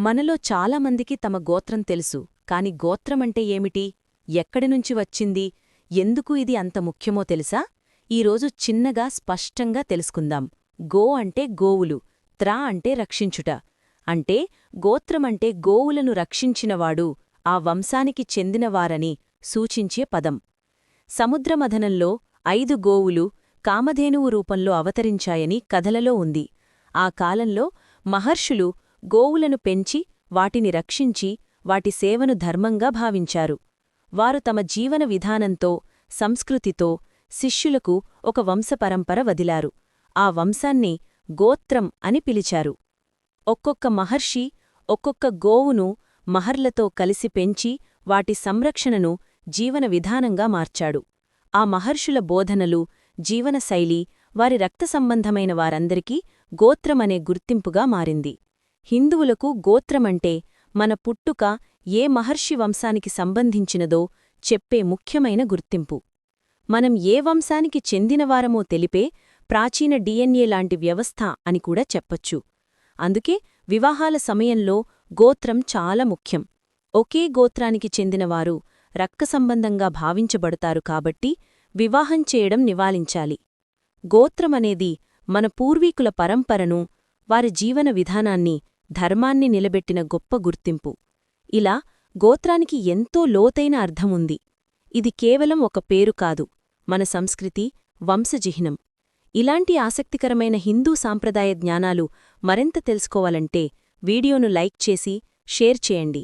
మనలో చాలామందికి తమ గోత్రం తెలుసు. కాని గోత్రమంటే ఏమిటి? ఎక్కడినుంచి వచ్చింది? ఎందుకు ఇది అంత ముఖ్యమో తెలుసా? ఈరోజు చిన్నగా స్పష్టంగా తెలుసుకుందాం. గో అంటే గోవులు త్రా అంటే రక్షించుట. అంటే గోత్రమంటే గోవులను రక్షించినవాడు ఆ వంశానికి చెందినవారని సూచించే పదం. సముద్రమథనంలో ఐదు గోవులు కామధేనువు రూపంలో అవతరించాయని కథలలో ఉంది. ఆ కాలంలో మహర్షులు గోవులను పెంచి వాటిని రక్షించి వాటి సేవను ధర్మంగా భావించారు. వారు తమ జీవన విధానంతో సంస్కృతితో శిష్యులకు ఒక వంశపరంపర వదిలారు. ఆ వంశాన్ని గోత్రం అని పిలిచారు. ఒక్కొక్క మహర్షి ఒక్కొక్క గోవును మహర్లతో కలిసి పెంచి వాటి సంరక్షణను జీవన విధానంగా మార్చాడు. ఆ మహర్షుల బోధనలు జీవనశైలి వారి రక్త సంబంధమైన వారందరికీ గోత్రమనే గుర్తింపుగా మారింది. హిందువులకు గోత్రమంటే మన పుట్టుక ఏ మహర్షి వంశానికి సంబంధించినదో చెప్పే ముఖ్యమైన గుర్తింపు. మనం ఏ వంశానికి చెందినవారమో తెలిపే ప్రాచీన డిఎన్ఏ లాంటి వ్యవస్థ అని కూడా చెప్పొచ్చు. అందుకే వివాహాల సమయంలో గోత్రం చాలా ముఖ్యం. ఒకే గోత్రానికి చెందినవారు రక్తసంబంధంగా భావించబడతారు కాబట్టి వివాహం చేయడం నివాలించాలి గోత్రమనేది మన పూర్వీకుల పరంపరను వారి జీవన విధానాన్ని ధర్మాన్ని నిలబెట్టిన గొప్ప గుర్తింపు. ఇలా గోత్రానికి ఎంతో లోతైన అర్థముంది. ఇది కేవలం ఒక పేరు కాదు. మన సంస్కృతి వంశజిహ్నం ఇలాంటి ఆసక్తికరమైన హిందూ సాంప్రదాయ జ్ఞానాలు మరింత తెలుసుకోవాలంటే వీడియోను లైక్ చేసి షేర్ చేయండి.